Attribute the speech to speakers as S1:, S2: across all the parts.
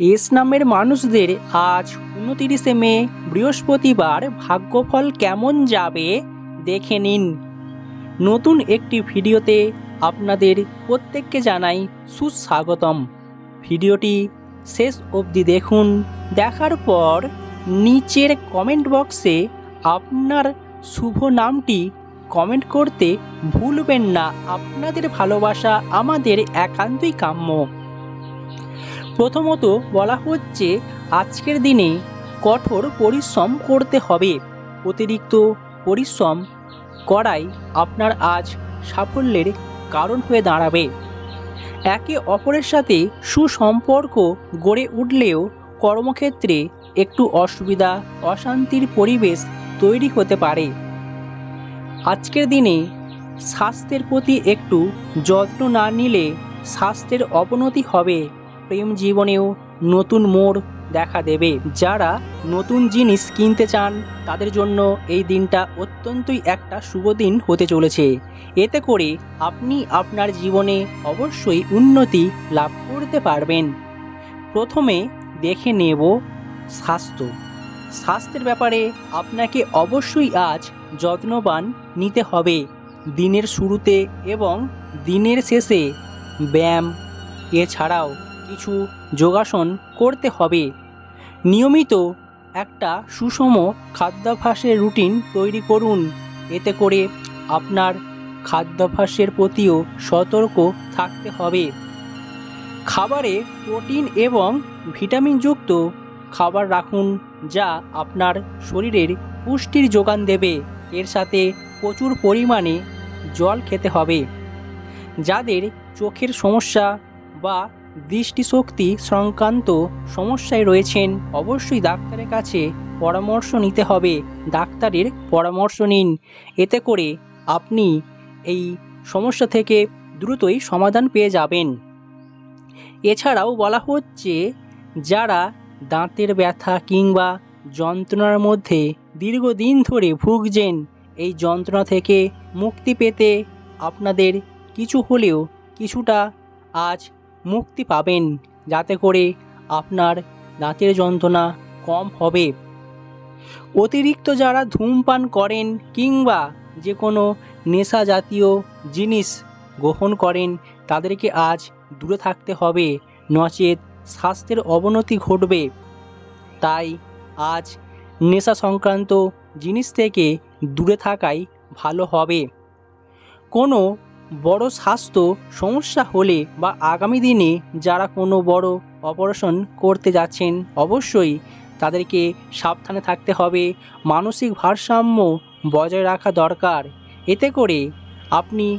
S1: S নামের মানুষদের আজ উনতিরিশে মে, বৃহস্পতিবার ভাগ্যফল কেমন যাবে দেখে নিন। নতুন একটি ভিডিওতে আপনাদের প্রত্যেককে জানাই সুস্বাগতম। ভিডিওটি শেষ অবধি দেখুন। দেখার পর নিচের কমেন্ট বক্সে আপনার শুভ নামটি কমেন্ট করতে ভুলবেন না। আপনাদের ভালোবাসা আমাদের একান্তই কাম্য। প্রথমত বলা হচ্ছে, আজকের দিনে কঠোর পরিশ্রম করতে হবে। অতিরিক্ত পরিশ্রম করাই আপনার আজ সাফল্যের কারণ হয়ে দাঁড়াবে। একে অপরের সাথে সুসম্পর্ক গড়ে উঠলেও কর্মক্ষেত্রে একটু অসুবিধা, অশান্তির পরিবেশ তৈরি হতে পারে। আজকের দিনে স্বাস্থ্যের প্রতি একটু যত্ন না নিলে স্বাস্থ্যের অবনতি হবে। প্রেম জীবনেও নতুন মোড় দেখা দেবে। যারা নতুন জিনিস কিনতে চান, তাদের জন্য এই দিনটা অত্যন্তই একটা শুভ দিন হতে চলেছে। এতে করে আপনি আপনার জীবনে অবশ্যই উন্নতি লাভ করতে পারবেন। প্রথমে দেখে নেব স্বাস্থ্য। স্বাস্থ্যের ব্যাপারে আপনাকে অবশ্যই আজ যত্নবান নিতে হবে। দিনের শুরুতে এবং দিনের শেষে ব্যায়াম, এছাড়াও কিছু যোগাসন করতে হবে। নিয়মিত একটা সুষম খাদ্যাভ্যাসের রুটিন তৈরি করুন। এতে করে আপনার খাদ্যাভ্যাসের প্রতিও সতর্ক থাকতে হবে। খাবারে প্রোটিন এবং ভিটামিনযুক্ত খাবার রাখুন, যা আপনার শরীরের পুষ্টির যোগান দেবে। এর সাথে প্রচুর পরিমাণে জল খেতে হবে। যাদের চোখের সমস্যা বা দৃষ্টিশক্তি সংক্রান্ত সমস্যায় রয়েছেন, অবশ্যই ডাক্তারের কাছে পরামর্শ নিতে হবে। ডাক্তারের পরামর্শ নিন। এতে করে আপনি এই সমস্যা থেকে দ্রুতই সমাধান পেয়ে যাবেন। এছাড়াও বলা হচ্ছে, যারা দাঁতের ব্যথা কিংবা যন্ত্রণার মধ্যে দীর্ঘদিন ধরে ভুগছেন, এই যন্ত্রণা থেকে মুক্তি পেতে আপনাদের কিছু হলেও কিছুটা আজ মুক্তি পাবেন। যাতে করে আপনার দাঁতের যন্ত্রণা কম হবে। অতিরিক্ত যারা ধূমপান করেন কিংবা যে কোনো নেশা জাতীয় জিনিস গ্রহণ করেন, তাদেরকে আজ দূরে থাকতে হবে। নচেত স্বাস্থ্যের অবনতি ঘটবে। তাই আজ নেশা সংক্রান্ত জিনিস থেকে দূরে থাকাই ভালো হবে। কোনো বড় স্বাস্থ্য, সমস্যা হলে বা আগামী দিনে যারা কোনো বড় অপারেশন করতে যাচ্ছেন, অবশ্যই তাদেরকে সাবধানে থাকতে হবে। মানসিক ভারসাম্য বজায় রাখা দরকার। এতে করে আপনি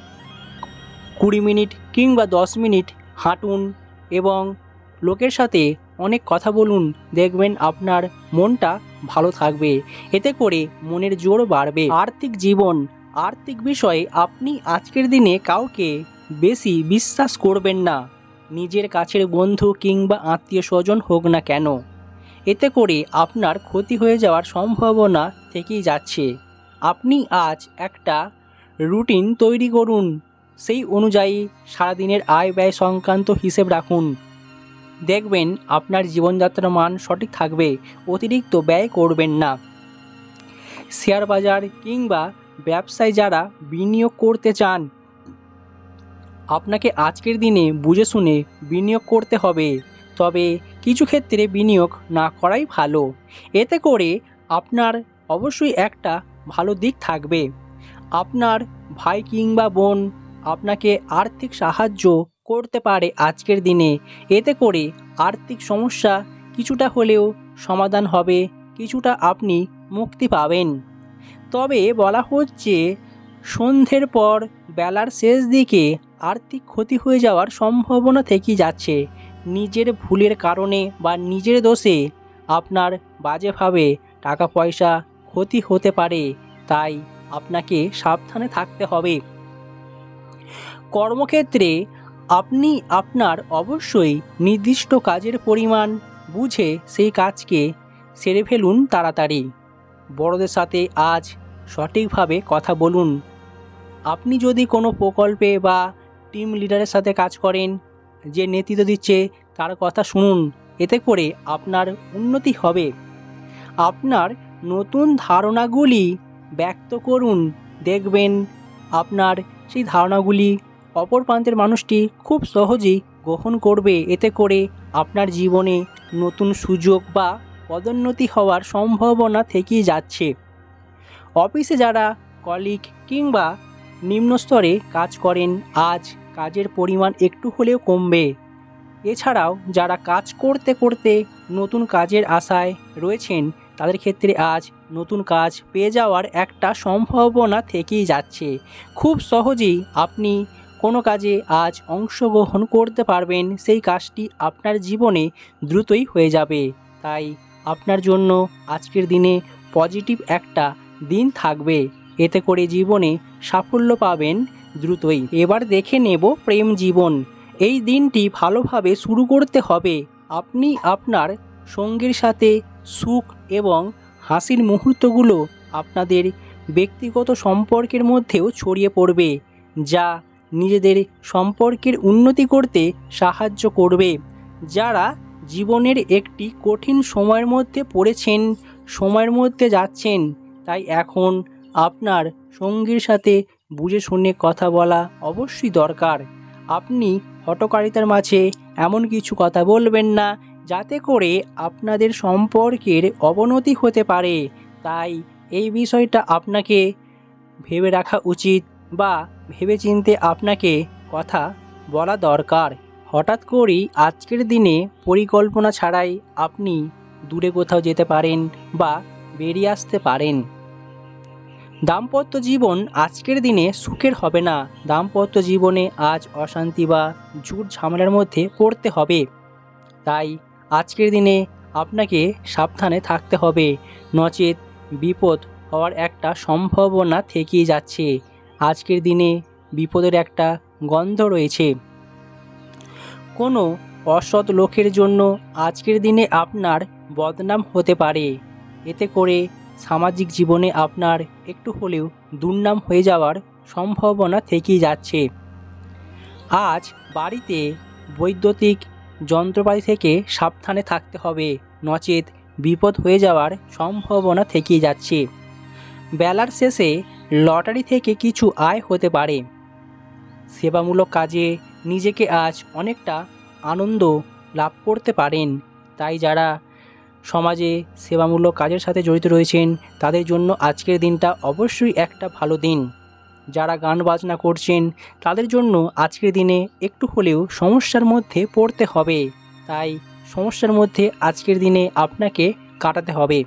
S1: কুড়ি মিনিট কিংবা দশ মিনিট হাঁটুন এবং লোকের সাথে অনেক কথা বলুন, দেখবেন আপনার মনটা ভালো থাকবে। এতে করে মনের জোর বাড়বে। আর্থিক জীবন আর্থিক বিষয়ে আপনি আজকের দিনে কাউকে বেশি বিশ্বাস করবেন না। নিজের কাছের বন্ধু কিংবা আত্মীয় স্বজন হোক না কেন। এতে করে আপনার ক্ষতি হয়ে যাওয়ার সম্ভাবনা থেকেই যাচ্ছে। আপনি আজ একটা রুটিন তৈরি করুন। সেই অনুযায়ী সারাদিনের আয় ব্যয় সংক্রান্ত হিসেব রাখুন। দেখবেন আপনার জীবনযাত্রার মান সঠিক থাকবে, অতিরিক্ত ব্যয় করবেন না। শেয়ার বাজার কিংবা ব্যবসায় যারা বিনিয়োগ করতে চান, আপনাকে আজকের দিনে বুঝে শুনে বিনিয়োগ করতে হবে। তবে কিছু ক্ষেত্রে বিনিয়োগ না করাই ভালো। এতে করে আপনার অবশ্যই একটা ভালো দিক থাকবে। আপনার ভাই কিংবা বোন আপনাকে আর্থিক সাহায্য করতে পারে আজকের দিনে। এতে করে আর্থিক সমস্যা কিছুটা হলেও সমাধান হবে, কিছুটা আপনি মুক্তি পাবেন। তবে বলা হচ্ছে, সন্ধ্যের পর বেলার শেষ দিকে আর্থিক ক্ষতি হয়ে যাওয়ার সম্ভাবনা থেকেই যাচ্ছে। নিজের ভুলের কারণে বা নিজের দোষে আপনার বাজেভাবে টাকা পয়সা ক্ষতি হতে পারে, তাই আপনাকে সাবধানে থাকতে হবে। কর্মক্ষেত্রে আপনি আপনার অবশ্যই নির্দিষ্ট কাজের পরিমাণ বুঝে সেই কাজকে সেরে ফেলুন তাড়াতাড়ি। বড়দের সাথে আজ সঠিকভাবে কথা বলুন। আপনি যদি কোনো প্রকল্পে বা টিম লিডারের সাথে কাজ করেন, যে নেতৃত্ব দিচ্ছে, তার কথা শুনুন, এতে করে আপনার উন্নতি হবে। আপনার নতুন ধারণাগুলি ব্যক্ত করুন, দেখবেন আপনার সেই ধারণাগুলি অপর প্রান্তের মানুষটি খুব সহজেই গ্রহণ করবে। এতে করে আপনার জীবনে নতুন সুযোগ বা পদোন্নতি হওয়ার সম্ভাবনা থেকেই যাচ্ছে। অফিসে যারা কলিগ কিংবা নিম্ন স্তরে কাজ করেন, আজ কাজের পরিমাণ একটু হলেও কমবে। এছাড়াও যারা কাজ করতে করতে নতুন কাজের আশায় রয়েছেন, তাদের ক্ষেত্রে আজ নতুন কাজ পেয়ে যাওয়ার একটা সম্ভাবনা থেকেই যাচ্ছে। খুব সহজেই আপনি কোনো কাজে আজ অংশগ্রহণ করতে পারবেন, সেই কাজটি আপনার জীবনে দ্রুতই হয়ে যাবে। তাই আপনার জন্য আজকের দিনে পজিটিভ একটা দিন থাকবে। এতে করে জীবনে সাফল্য পাবেন দ্রুতই। এবার দেখে নেব প্রেম জীবন। এই দিনটি ভালোভাবে শুরু করতে হবে। আপনি আপনার সঙ্গীর সাথে সুখ এবং হাসির মুহূর্তগুলো আপনাদের ব্যক্তিগত সম্পর্কের মধ্যেও ছড়িয়ে পড়বে, যা নিজেদের সম্পর্কের উন্নতি করতে সাহায্য করবে। যারা জীবনের একটি কঠিন সময়ের মধ্যে পড়েছেন, সময়ের মধ্যে যাচ্ছেন তাই এখন আপনার সঙ্গীর সাথে বুঝে শুনে কথা বলা অবশ্যই দরকার। আপনি হটকারিতার মাঝে এমন কিছু কথা বলবেন না, যাতে করে আপনাদের সম্পর্কের অবনতি হতে পারে। তাই এই বিষয়টা আপনাকে ভেবে রাখা উচিত বা ভেবেচিন্তে আপনাকে কথা বলা দরকার। হঠাৎ করেই আজকের দিনে পরিকল্পনা ছাড়াই আপনি দূরে কোথাও যেতে পারেন বা বেরিয়ে আসতে পারেন। দাম্পত্য জীবন আজকের দিনে সুখের হবে না। দাম্পত্য জীবনে আজ অশান্তি বা ঝুট ঝামেলার মধ্যে পড়তে হবে। তাই আজকের দিনে আপনাকে সাবধানে থাকতে হবে। নচেত বিপদ হওয়ার একটা সম্ভাবনা থেকেই যাচ্ছে। আজকের দিনে বিপদের একটা গন্ধ রয়েছে। কোনো অসৎ লোকের জন্য আজকের দিনে আপনার বদনাম হতে পারে। এতে করে সামাজিক জীবনে আপনার একটু হলেও দুর্নাম হয়ে যাওয়ার সম্ভাবনা থেকেই যাচ্ছে। আজ বাড়িতে বৈদ্যুতিক যন্ত্রপাতি থেকে সাবধানে থাকতে হবে, নচেত বিপদ হয়ে যাওয়ার সম্ভাবনা থেকেই যাচ্ছে। বেলার শেষে লটারি থেকে কিছু আয় হতে পারে। সেবামূলক কাজে নিজেকে আজ অনেকটা আনন্দ লাভ করতে পারেন, তাই যারা সমাজে সেবামূলক কাজের সাথে জড়িত রয়েছেন, তাদের জন্য আজকের দিনটা অবশ্যই একটা ভালো দিন। যারা গান বাজনা করছেন, তাদের জন্য আজকের দিনে একটু হলেও সমস্যার মধ্যে পড়তে হবে। তাই সমস্যার মধ্যে আজকের দিনে আপনাকে কাটাতে হবে।